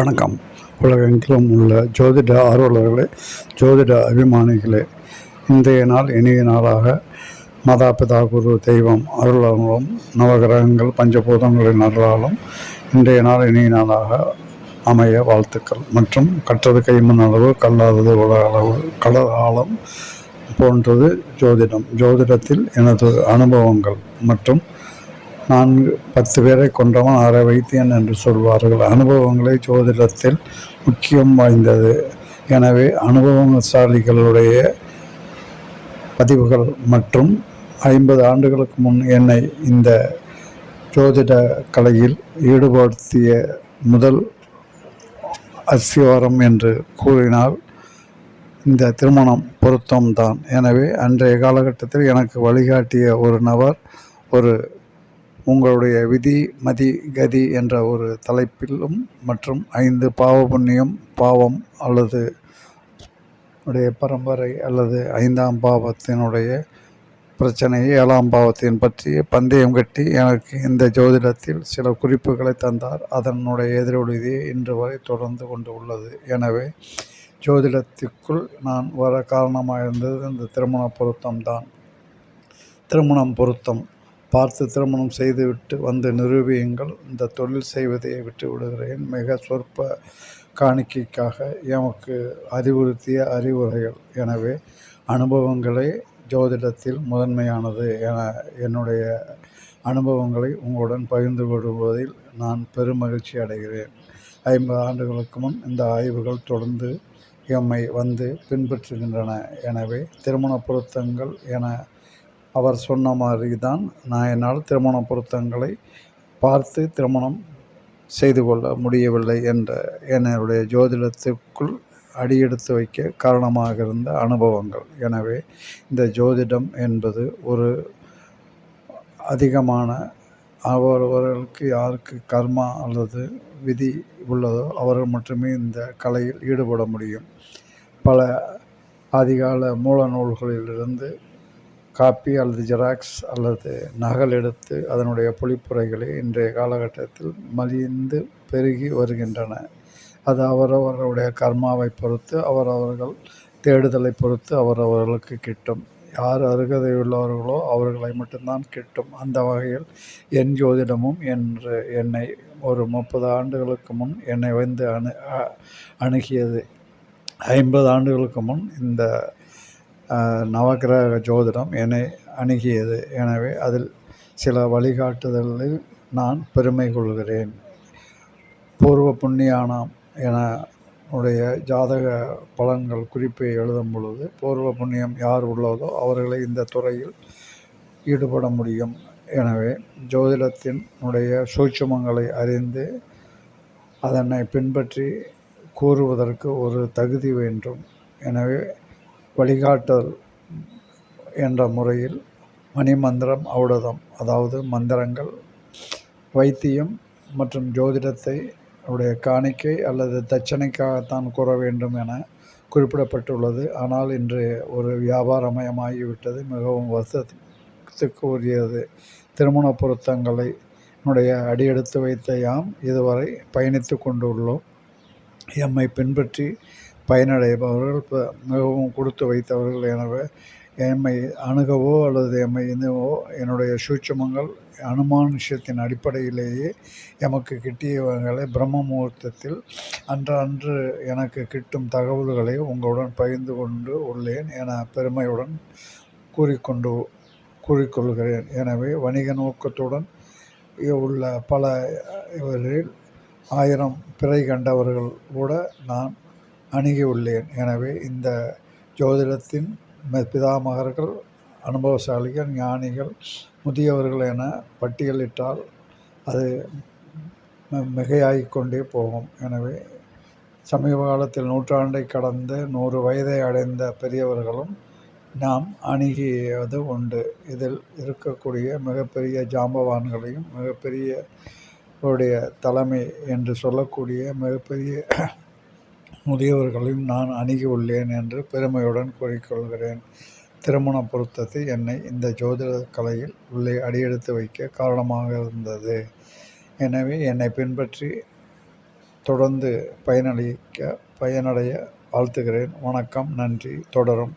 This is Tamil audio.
வணக்கம். உலகெங்கிலும் உள்ள ஜோதிட ஆர்வலர்களே ஜோதிட அபிமானிகளே இன்றைய நாள் இனிய நாளாக மாதா பிதா குரு தெய்வம் அருளாலும் நவகிரகங்கள் பஞ்சபூதங்களின் அருளாலும் இன்றைய நாள் இனிய நாளாக அமைய வாழ்த்துக்கள். மற்றும் கற்றது கைமண் அளவு கல்லாதது உலக அளவு கடல் ஆழம் போன்றது ஜோதிடம். ஜோதிடத்தில் எனது அனுபவங்கள் மற்றும் நான்கு பத்து பேரை கொண்டவன் அரை வைத்தியன் என்று சொல்வார்கள். அனுபவங்களை ஜோதிடத்தில் முக்கியம் வாய்ந்தது. எனவே அனுபவசாலிகளுடைய பதிவுகள் மற்றும் ஐம்பது ஆண்டுகளுக்கு முன் என்னை இந்த ஜோதிட கலையில் ஈடுபடுத்திய முதல் அஸ்திவாரம் என்று கூறினால் இந்த திருமணம் பொருத்தம்தான். எனவே அன்றைய காலகட்டத்தில் எனக்கு வழிகாட்டிய ஒரு நபர் ஒரு உங்களுடைய விதி மதி கதி என்ற ஒரு தலைப்பிலும் மற்றும் ஐந்து பாவ புண்ணியம் பாவம் அல்லது உடைய பரம்பரை அல்லது ஐந்தாம் பாவத்தினுடைய பிரச்சனை ஏழாம் பாவத்தின் பற்றிய பந்தயம் கட்டி எனக்கு இந்த ஜோதிடத்தில் சில குறிப்புகளை தந்தார். அதனுடைய எதிரொலியை இன்று வரை தொடர்ந்து கொண்டு உள்ளது. எனவே ஜோதிடத்திற்குள் நான் வர காரணமாக இருந்தது இந்த திருமண பொருத்தம்தான். திருமணம் பொருத்தம். பார்த்து திருமணம் செய்துவிட்டு வந்து நிரூபியுங்கள். இந்த தொழில் செய்வதை விட்டு விடுகிறேன். மிக சொற்ப காணிக்கைக்காக எமக்கு அறிவுறுத்திய அறிவுரைகள். எனவே அனுபவங்களே ஜோதிடத்தில் முதன்மையானது என என்னுடைய அனுபவங்களை உங்களுடன் பகிர்ந்து கொள்வதில் நான் பெருமகிழ்ச்சி அடைகிறேன். ஐம்பது ஆண்டுகளுக்கு முன் இந்த ஆய்வுகள் தொடர்ந்து எம்மை வந்து பின்பற்றுகின்றன. எனவே திருமண பொருத்தங்கள் என அவர் சொன்ன மாதிரி தான் நான் என்னால் திருமண பொருத்தங்களை பார்த்து திருமணம் செய்து கொள்ள முடியவில்லை என்ற என்னுடைய ஜோதிடத்திற்குள் அடியெடுத்து வைக்க காரணமாக இருந்த அனுபவங்கள். எனவே இந்த ஜோதிடம் என்பது ஒரு அதிகமான அவரவர்களுக்கு யாருக்கு கர்மா அல்லது விதி உள்ளதோ அவர்கள் மட்டுமே இந்த கலையில் ஈடுபட முடியும். பல ஆதிகால மூல நூல்களிலிருந்து காப்பி அல்லது ஜெராக்ஸ் அல்லது நகல் எடுத்து அதனுடைய பொழிப்புரைகளை இன்றைய காலகட்டத்தில் மலிந்து பெருகி வருகின்றன. அது அவரவர்களுடைய கர்மாவை பொறுத்து அவரவர்கள் தேடுதலை பொறுத்து அவரவர்களுக்கு கிட்டும். யார் அருகதை உள்ளவர்களோ அவர்களை மட்டும்தான் கிட்டும். அந்த வகையில் என் ஜோதிடமும் என்று என்னை ஒரு முப்பது ஆண்டுகளுக்கு முன் என்னை வந்து அணு அணுகியது. ஐம்பது ஆண்டுகளுக்கு முன் இந்த நவகிரக ஜோதிடம் என்னை அணுகியது. எனவே அதில் சில வழிகாட்டுதலில் நான் பெருமை கொள்கிறேன். பூர்வ புண்ணியானாம் என உடைய ஜாதக பலன்கள் குறிப்பை எழுதும் பொழுது பூர்வ புண்ணியம் யார் உள்ளதோ அவர்களை இந்த துறையில் ஈடுபட முடியும். எனவே ஜோதிடத்தினுடைய சூட்சமங்களை சூட்சுமங்களை அறிந்து அதனை பின்பற்றி கூறுவதற்கு ஒரு தகுதி வேண்டும். எனவே வழிகாட்டல் என்ற முறையில் மணிமந்திரம் ஔடதம் அதாவது மந்திரங்கள் வைத்தியம் மற்றும் ஜோதிடத்தை உடைய காணிக்கை அல்லது தட்சணைக்காகத்தான் கூற வேண்டும் என குறிப்பிடப்பட்டுள்ளது. ஆனால் இன்று ஒரு வியாபாரமயமாகிவிட்டது. மிகவும் வருத்தத்துக்கு உரியது திருமண பொருத்தங்களை என்னுடைய அடியெடுத்து வைத்த யாம் இதுவரை பயணித்து கொண்டுள்ளோம். எம்மை பின்பற்றி பயனடைபவர்கள் இப்போ மிகவும் கொடுத்து வைத்தவர்கள் எனவே எம்மை அணுகவோ அல்லது எம்மை இதுவோ என்னுடைய சூட்சமங்கள் அனுமானுஷத்தின் அடிப்படையிலேயே எமக்கு கிட்டியவங்களை பிரம்ம முகூர்த்தத்தில் அன்று அன்று எனக்கு கிட்டும் தகவல்களை உங்களுடன் பகிர்ந்து கொண்டு உள்ளேன் என பெருமையுடன் கூறிக்கொண்டு கூறிக்கொள்கிறேன். எனவே வணிக நோக்கத்துடன் உள்ள பல இவரில் ஆயிரம் பிறை கண்டவர்கள் கூட நான் அணுகியுள்ளேன். எனவே இந்த ஜோதிடத்தின் பிதாமகர்கள் அனுபவசாலிகள் ஞானிகள் முதியவர்கள் என பட்டியலிட்டால் அது மிகையாகி கொண்டே போகும். எனவே சமீப காலத்தில் நூற்றாண்டை கடந்த நூறு வயதை அடைந்த பெரியவர்களும் நாம் அணுகியது உண்டு. இதில் இருக்கக்கூடிய மிகப்பெரிய ஜாம்பவான்களையும் மிகப்பெரிய உடைய தலைமை என்று சொல்லக்கூடிய மிகப்பெரிய முதியவர்களையும் நான் அணுகி உள்ளேன் என்று பெருமையுடன் கூறிக்கொள்கிறேன். திருமண பொருத்தத்தை என்னை இந்த ஜோதிட கலையில் உள்ளே அடியெடுத்து வைக்க காரணமாக இருந்தது. எனவே என்னை பின்பற்றி தொடர்ந்து பயனளிக்க பயனடைய வாழ்த்துகிறேன். வணக்கம் நன்றி தொடரும்.